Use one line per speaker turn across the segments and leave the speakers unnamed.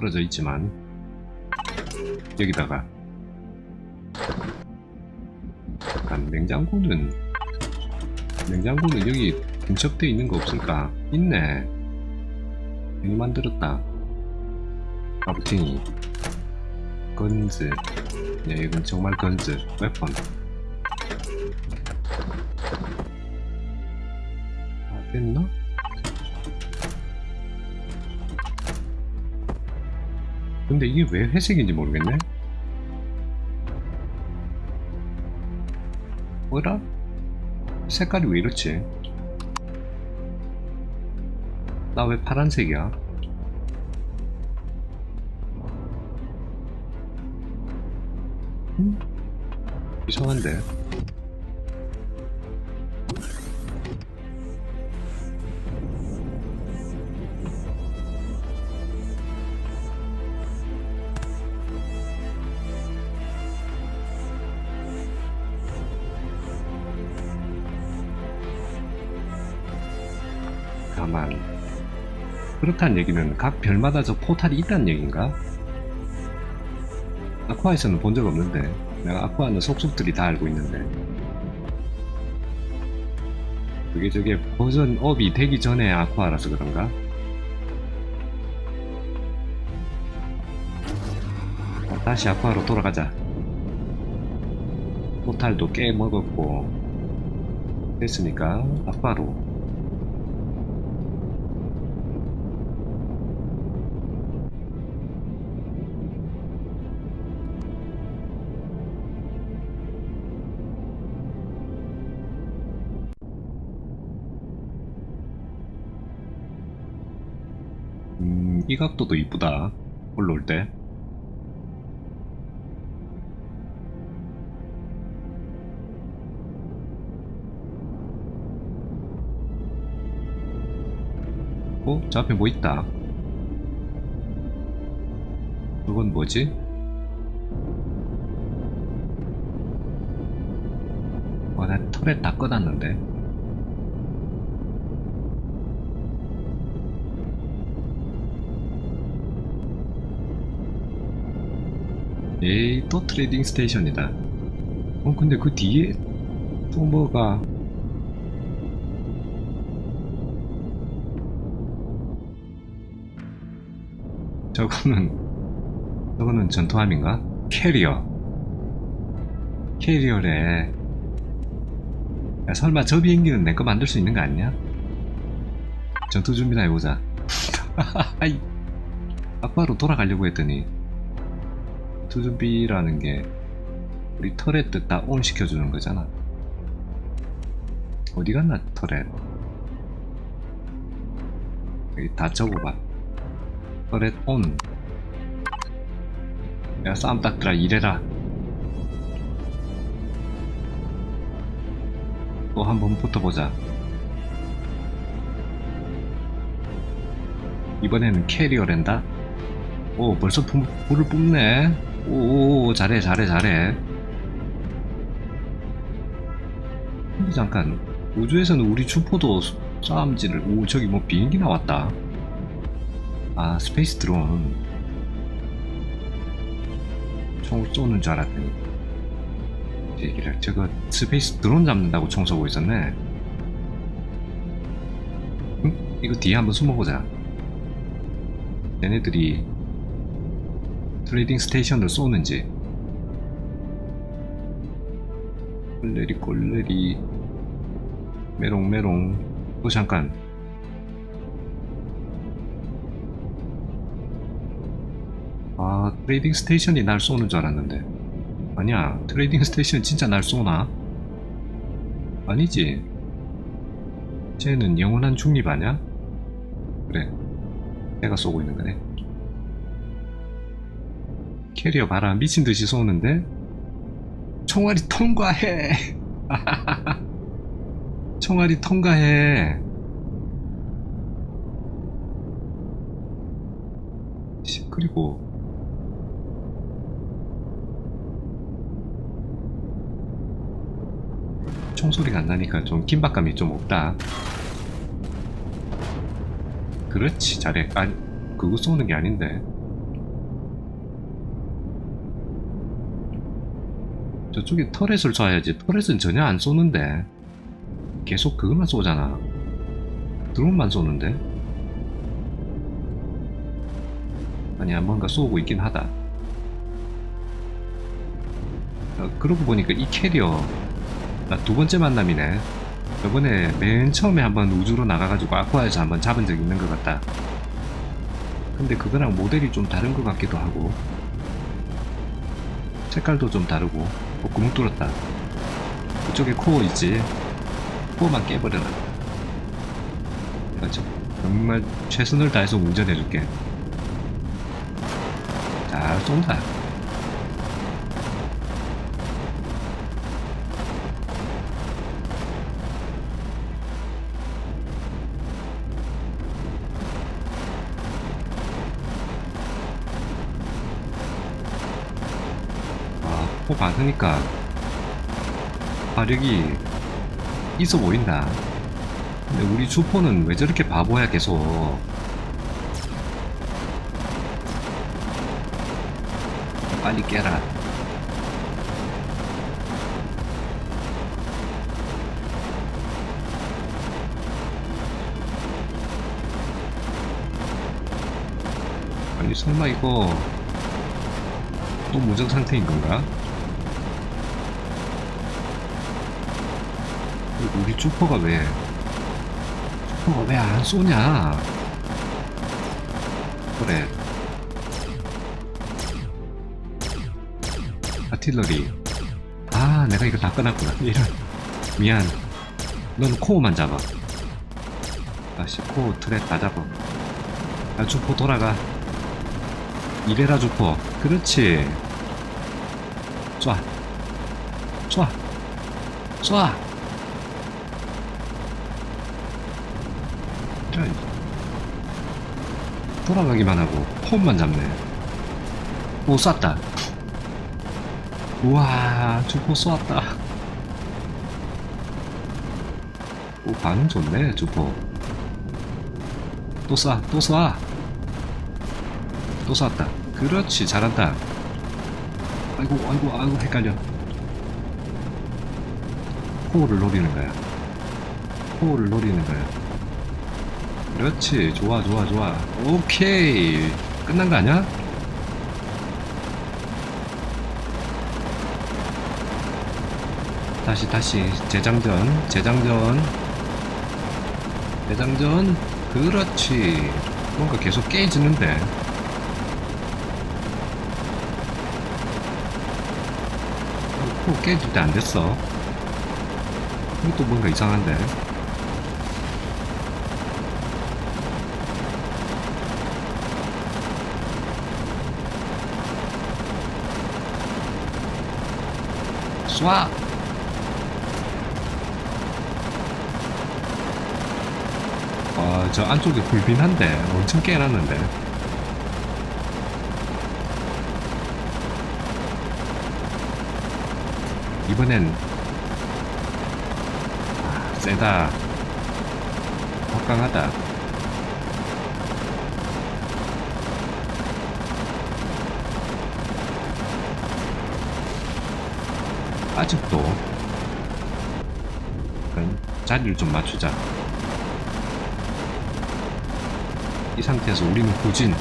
떨어져 있지만 여기다가 약간 냉장고는 냉장고는 여기 근접돼 있는 거 없을까? 있네. 여기 만들었다. 아부팅이 건즈. 야 이건 정말 건즈. 웨폰. 아 됐나? 근데 이게 왜 회색인지 모르겠네. 뭐라? 색깔이 왜 이렇지? 나 왜 파란색이야? 음? 이상한데? 그렇다는 얘기는 각 별마다 저 포탈이 있다는 얘기인가? 아쿠아에서는 본 적 없는데 내가 아쿠아는 속속들이 다 알고 있는데 그게 저게 버전 업이 되기 전에 아쿠아라서 그런가? 어, 다시 아쿠아로 돌아가자 포탈도 깨 먹었고 됐으니까 아쿠아로 음, 이 각도도 이쁘다. 올라올 때. 어? 저 앞에 뭐 있다. 그건 뭐지? 와, 나 털에 다 꺼놨는데. 에이 또 트레이딩 스테이션이다. 어 근데 그 뒤에 또 뭐가? 저거는 저거는 전투함인가? 캐리어. 캐리어래. 야 설마 저 비행기는 내 거 만들 수 있는 거 아니냐? 전투 준비나 해보자. 아빠로 돌아가려고 했더니 투준비라는 게 우리 터렛 다온 시켜주는 거잖아. 어디 갔나 터렛? 여기 다 적어봐. 터렛 온. 야 싸움 딱들아 이래라. 또 한 번 붙어보자. 이번에는 캐리어랜다. 오 벌써 불, 불을 뿜네. 오, 잘해, 잘해, 잘해. 잠깐, 우주에서는 우리 주포도 싸움질을, 오, 저기 뭐 비행기 나왔다. 아, 스페이스 드론. 총을 쏘는 줄 알았더니. 얘기를, 저거 스페이스 드론 잡는다고 총 쏘고 있었네. 응? 이거 뒤에 한번 숨어보자. 얘네들이 트레이딩 스테이션을 쏘는지. 꼴레리 꼴레리. 메롱 메롱. 또 잠깐. 아 트레이딩 스테이션이 날 쏘는 줄 알았는데. 아니야 트레이딩 스테이션 진짜 날 쏘나? 아니지. 쟤는 영원한 중립 아냐? 그래 내가 쏘고 있는 거네 캐리어 봐라. 미친 듯이 쏘는데? 총알이 통과해. 총알이 통과해. 씨, 그리고 총소리가 안 나니까 좀 긴박감이 좀 없다. 그렇지 잘해. 아니 그거 쏘는 게 아닌데 저쪽에 터렛을 쏴야지. 터렛은 전혀 안 쏘는데. 계속 그것만 쏘잖아. 드론만 쏘는데. 아니야, 뭔가 쏘고 있긴 하다. 어, 그러고 보니까 이 캐리어, 나 두 번째 만남이네. 저번에 맨 처음에 한번 우주로 나가가지고 아쿠아에서 한번 잡은 적 있는 것 같다. 근데 그거랑 모델이 좀 다른 것 같기도 하고. 색깔도 좀 다르고. 어, 구멍 뚫었다. 그쪽에 코어 있지? 코어만 깨버려라. 저- 정말 최선을 다해서 운전해줄게. 잘 쏜다. 아, 코 받으니까 화력이 있어 보인다. 근데 우리 주포는 왜 저렇게 바보야 계속. 빨리 깨라. 아니 설마 이거 또 무정 상태인 건가? 우리 주퍼가 왜 주퍼가 왜 안 쏘냐? 그래. 아틸러리. 아 내가 이거 다 꺼놨구나. 이런. 미안. 넌 코어만 잡아. 아씨 코어 트랩 다 잡아 아 주포 돌아가. 이래라 주포. 그렇지. 쏴. 쏴. 쏴 이런 돌아가기만 하고 폼만 잡네 오 쐈다 우와 주포 쏘았다 오 반응 좋네 주포 또 쏴, 또 쏴. 또 쐈다. 그렇지, 잘한다. 아이고, 아이고, 아이고, 헷갈려. 코어를 노리는 거야. 코어를 노리는 거야. 그렇지, 좋아, 좋아, 좋아. 오케이. 끝난 거 아니야? 다시, 다시. 재장전, 재장전. 재장전. 그렇지. 뭔가 계속 깨지는데. 코 깨질 때 안 됐어. 이것도 뭔가 이상한데. 쏴! 아, 저 안쪽에 불빈한데 엄청 깨놨는데. 이번엔 아, 세다. 확강하다. 아직도 자리를 좀 맞추자. 이 상태에서 우리는 후진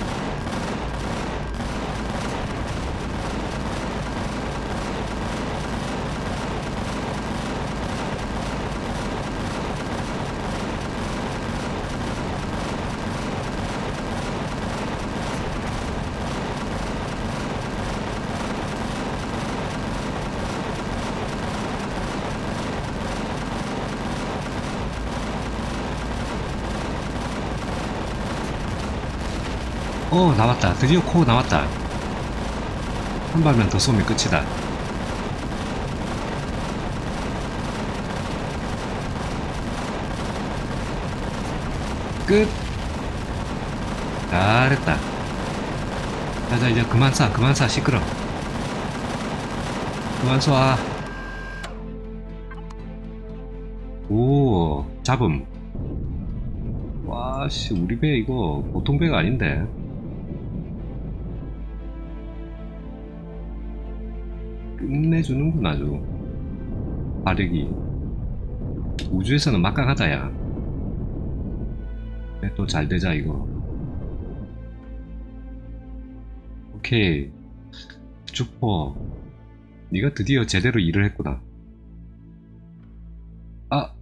어 나왔다. 드디어 코어 나왔다. 한 발만 더 쏘면 끝이다. 끝. 잘했다. 자자 이제 그만 쏴 그만 쏴 시끄러. 그만 쏴. 오, 잡음. 와씨, 우리 배 이거 보통 배가 아닌데. 끝내주는군 아주 발력이 우주에서는 막강하다야. 네, 또잘 되자 이거. 오케이. 주퍼 네가 드디어 제대로 일을 했구나. 아.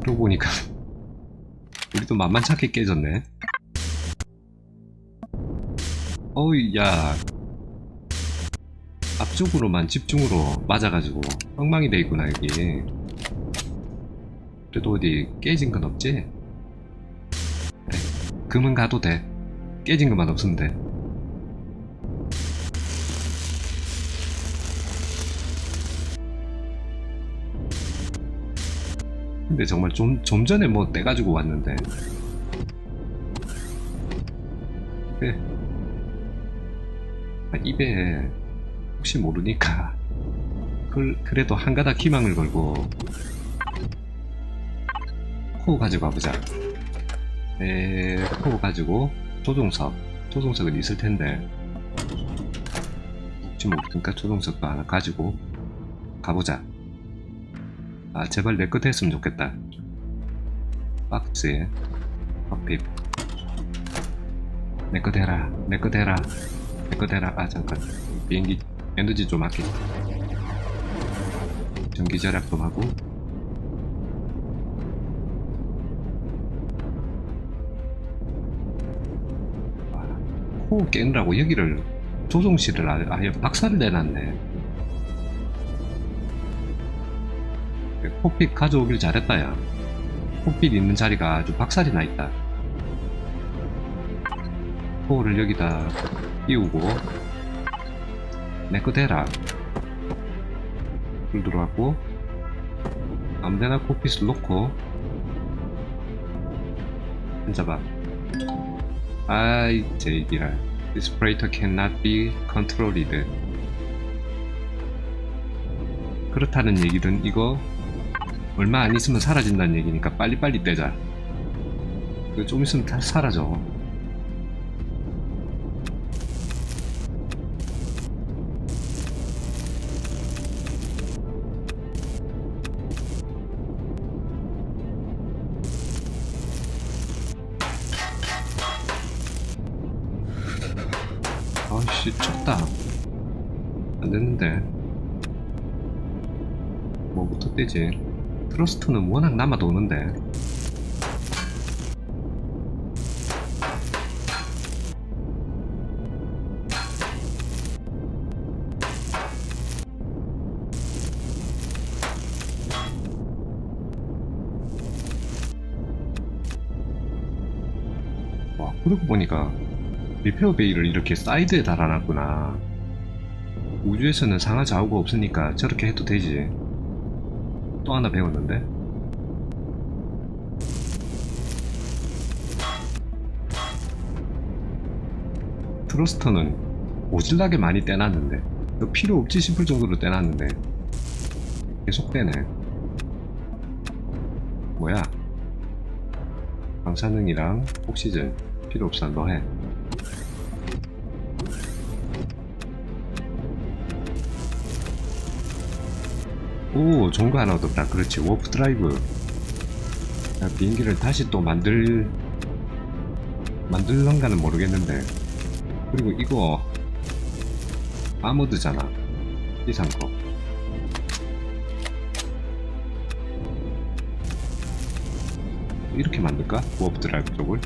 그러고 보니까 우리도 만만찮게 깨졌네. 어이 야 앞쪽으로만 집중으로 맞아가지고 엉망이 돼 있구나 여기. 그래도 어디 깨진 건 없지? 그래 금은 가도 돼. 깨진 것만 없으면 돼. 근데 정말 좀, 좀 전에 뭐 떼가지고 왔는데. 그래 아, 입에 혹시 모르니까. 그, 그래도 한 가닥 희망을 걸고 코 가지고 와보자. 에, 코 가지고 조종석 조종석은 있을 텐데. 혹시 모르니까 조종석도 하나 가지고 가보자. 아 제발 내것 했으면 좋겠다. 박스에 팝핍. 내거 대라 내거 대라 내거 대라. 아 잠깐. 비행기 에너지 좀 아껴 전기 절약 좀 하고. 아, 코 깨느라고 여기를 조종실을 아예, 아예 박살을 내놨네. 코핏 가져오길 잘했다 야. 코핏 있는 자리가 아주 박살이 나 있다. 코를 여기다 띄우고 내거 대라. 불 들어왔고 아무데나 코핏을 놓고 앉아봐. 아이 제이기랄 This freighter cannot be controlled. 그렇다는 얘기는 이거 얼마 안 있으면 사라진다는 얘기니까 빨리빨리 떼자. 이거 좀 있으면 다 사라져 떼지 트러스트는 워낙 남아 도는데. 와 그러고 보니까 리페어 베이를 이렇게 사이드에 달아놨구나. 우주에서는 상하 좌우가 없으니까 저렇게 해도 되지 또 하나 배웠는데? 트러스터는 오질나게 많이 떼놨는데 필요 없지 싶을 정도로 떼놨는데 계속 떼네. 뭐야? 방사능이랑 옥시즌 필요 없어 너해 오거 하나 얻었다. 그렇지 워프 드라이브. 야, 비행기를 다시 또 만들 만들런가는 모르겠는데. 그리고 이거 아머드잖아. 이상 거 이렇게 만들까? 워프 드라이브 쪽을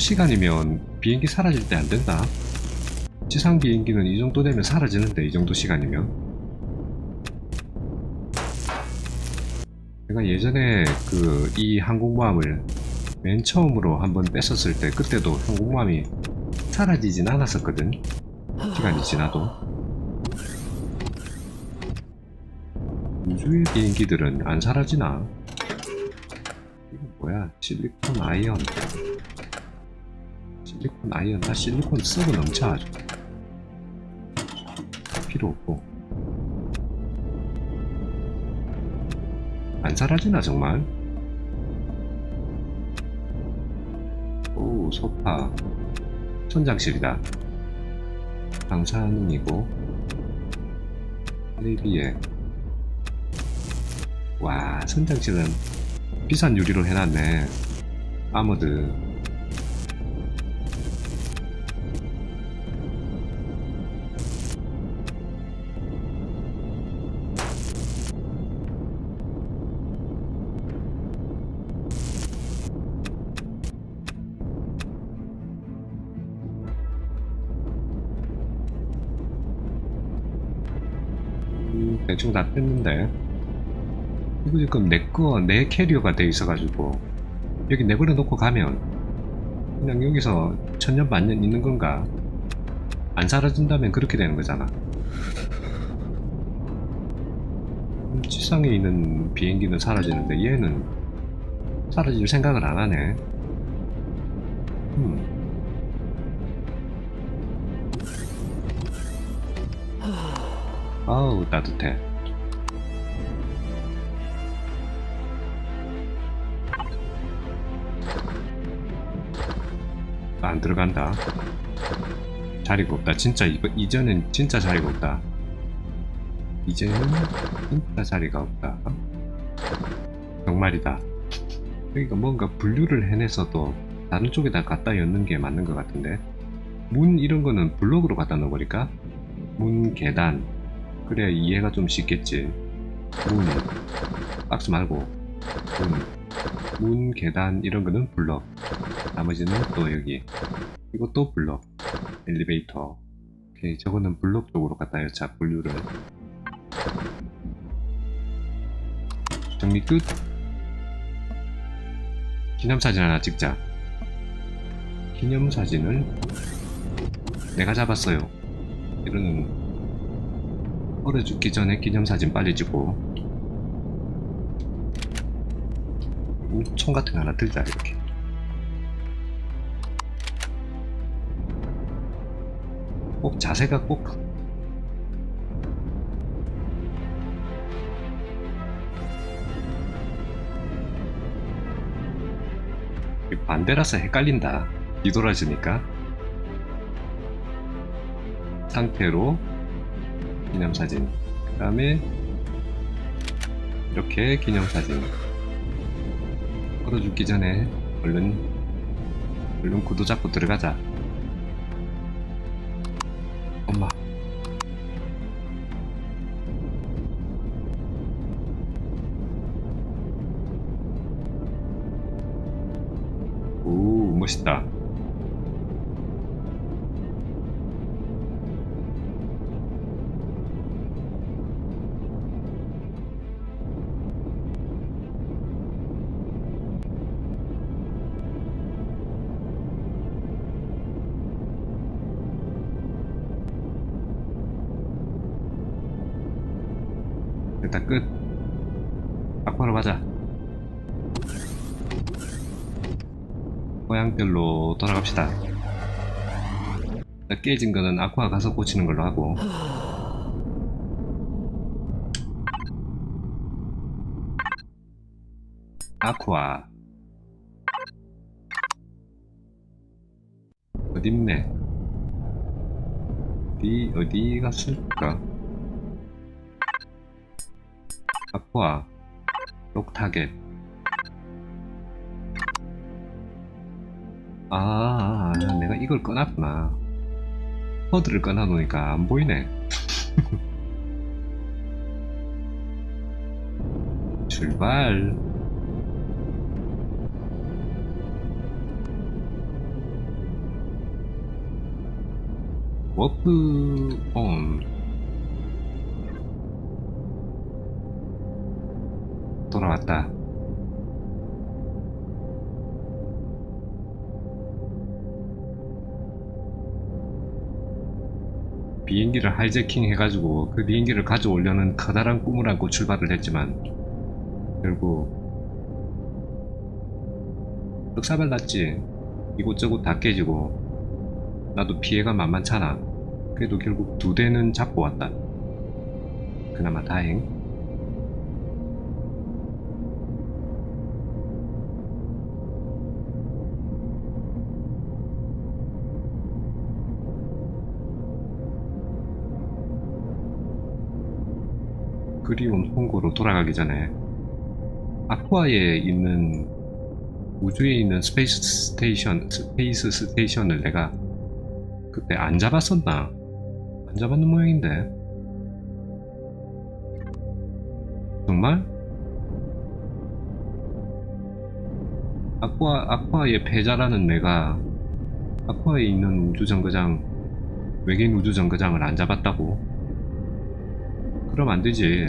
시간이면 비행기 사라질 때 안 된다. 지상 비행기는 이 정도 되면 사라지는데 이 정도 시간이면. 내가 예전에 그 이 항공모함을 맨 처음으로 한번 뺐었을 때 그때도 현공맘이 사라지진 않았었거든 시간이 지나도 우주의 비행기들은 안 사라지나? 이거 뭐야 실리콘 아이언 실리콘 아이언. 나 실리콘 썩어 넘쳐 아주. 필요 없고. 안 사라지나 정말? 오 소파. 천장실이다. 방사능이고. 텔레비에. 와 천장실은 비싼 유리로 해놨네. 아머드 대충 다 뺐는데. 이거 지금 내거 내 캐리어가 돼 있어가지고 여기 내버려 놓고 가면 그냥 여기서 천년 만년 있는 건가? 안 사라진다면 그렇게 되는 거잖아. 음, 지상에 있는 비행기는 사라지는데 얘는 사라질 생각을 안 하네. 음. 아우 따뜻해 안 들어간다. 자리가 없다. 진짜 이거 이전엔 진짜 자리가 없다. 이제는 진짜 자리가 없다. 정말이다. 여기가 뭔가 분류를 해내서도 다른 쪽에다 갖다 였는 게 맞는 것 같은데. 문 이런 거는 블록으로 갖다 넣어버릴까? 문 계단. 그래야 이해가 좀 쉽겠지. 문. 박스 말고. 문, 문 계단 이런 거는 블럭. 나머지는 또 여기. 이것도 블럭. 엘리베이터. 오케이 저거는 블럭 쪽으로 갖다 여자 분류를. 정리 끝. 기념사진 하나 찍자. 기념사진을 내가 잡았어요. 이거는 얼어 죽기 전에 기념사진 빨리 찍고 음, 총 같은 거 하나 들자 이렇게. 꼭 자세가 꼭. 이 반대라서 헷갈린다. 뒤돌아지니까. 상태로 기념사진. 그 다음에 이렇게 기념사진 걸어 죽기 전에 얼른 얼른 구도 잡고 들어가자. 엄마. 오 멋있다 돌아갑시다. 깨진 거는 아쿠아 가서 고치는 걸로 하고. 아쿠아. 어딨네? 어디 어디 갔을까? 아쿠아. 록타겟 아, 아, 내가 이걸 꺼놨구나. 허드를 꺼놔놓으니까 안 보이네. 출발. 워프 온. 돌아왔다 비행기를 하이제킹 해가지고 그 비행기를 가져오려는 커다란 꿈을 안고 출발을 했지만 결국 떡사발 났지. 이곳저곳 다 깨지고 나도 피해가 만만찮아. 그래도 결국 두 대는 잡고 왔다. 그나마 다행 그리운 홍구로 돌아가기 전에 아쿠아에 있는 우주에 있는 스페이스 스테이션 스페이스 스테이션을 내가 그때 안 잡았었나? 안 잡았는 모양인데 정말? 아쿠아 아쿠아의 패자라는 내가 아쿠아에 있는 우주 정거장 외계인 우주 정거장을 안 잡았다고? 그럼 안 되지.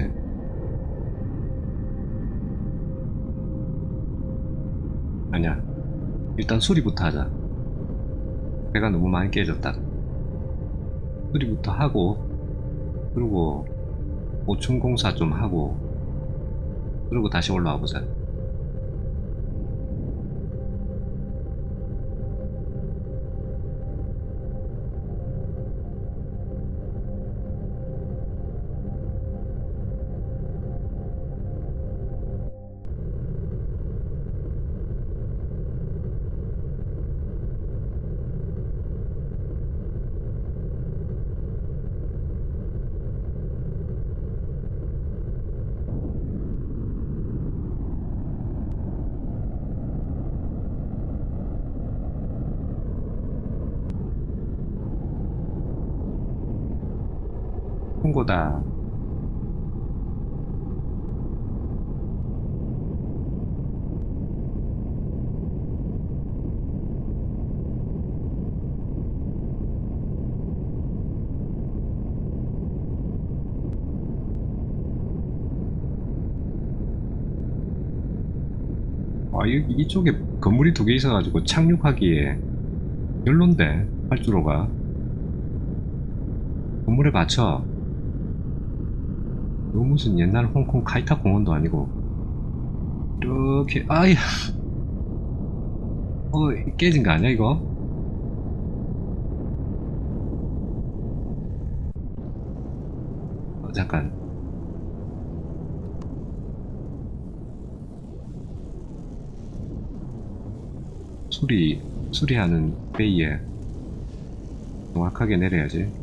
아니야. 일단 수리부터 하자. 배가 너무 많이 깨졌다. 수리부터 하고, 그리고 보충 공사 좀 하고, 그리고 다시 올라와 보자. 홍고다. 아, 여기 이쪽에 건물이 두 개 있어가지고 착륙하기에 별론데, 활주로가. 건물에 받쳐. 이거 무슨 옛날 홍콩 카이타 공원도 아니고. 이렇게, 아야! 어, 깨진 거 아니야, 이거? 어, 잠깐. 수리, 수리하는 베이에 정확하게 내려야지.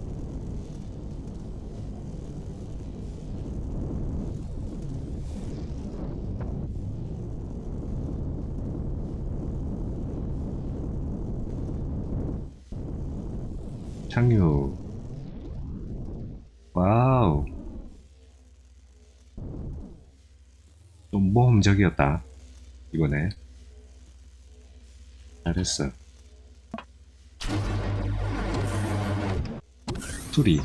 착륙. 와우. 좀 모험적이었다. 이번에. 잘했어. 소리.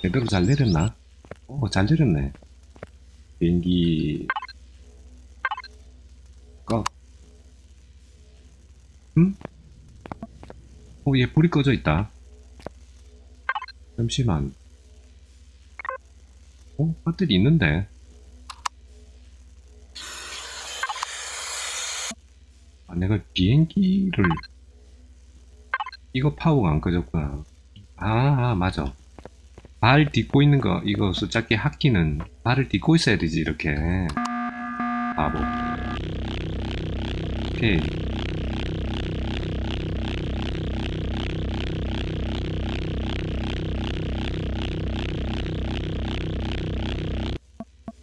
제대로 잘 내렸나? 어, 잘 내렸네. 비행기. 꺼. 응? 어, 얘 불이 꺼져 있다. 잠시만. 어? 배터리 있는데? 아, 내가 비행기를 이거 파워가 안 꺼졌구나. 아, 아, 맞아. 발 딛고 있는 거 이거 숫자기 합기는 발을 딛고 있어야 되지 이렇게. 바보. 오케이.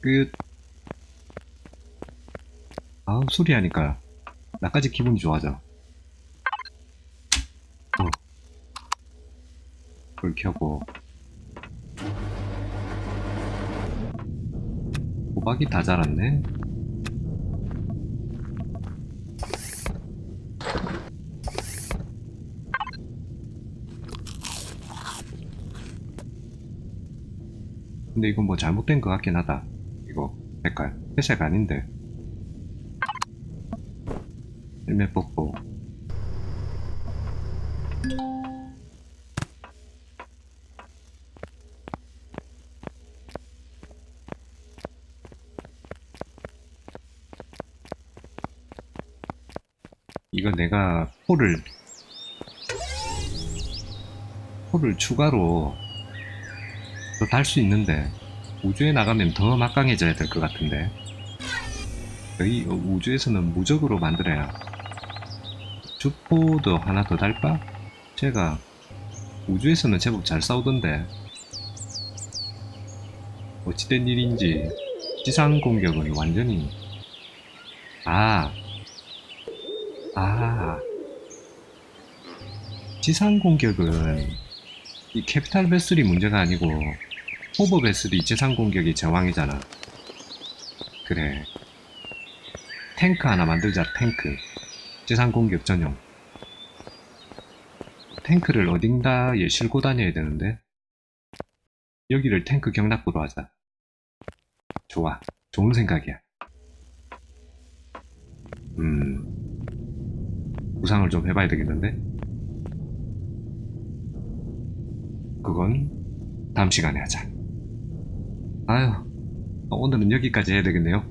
끝. 아우, 수리하니까 나까지 기분이 좋아져. 어. 불 켜고. 호박이 다 자랐네. 근데 이건 뭐 잘못된 것 같긴 하다. 이거 색깔. 회색 아닌데. 헬멧 뽑고. 이거 내가 포를 포를 추가로 또 달 수 있는데. 우주에 나가면 더 막강해져야 될 것 같은데 여기 우주에서는 무적으로 만들어야 주포도 하나 더 달까? 제가 우주에서는 제법 잘 싸우던데 어찌된 일인지 지상 공격은 완전히 아 아. 지상 공격은 이 캐피탈 베슬이 문제가 아니고 호버 베슬이 지상 공격의 제왕이잖아. 그래. 탱크 하나 만들자, 탱크. 지상 공격 전용. 탱크를 어딘가에 싣고 다녀야 되는데. 여기를 탱크 경납부로 하자. 좋아. 좋은 생각이야. 음. 구상을 좀 해봐야 되겠는데? 그건 다음 시간에 하자. 아유, 오늘은 여기까지 해야 되겠네요.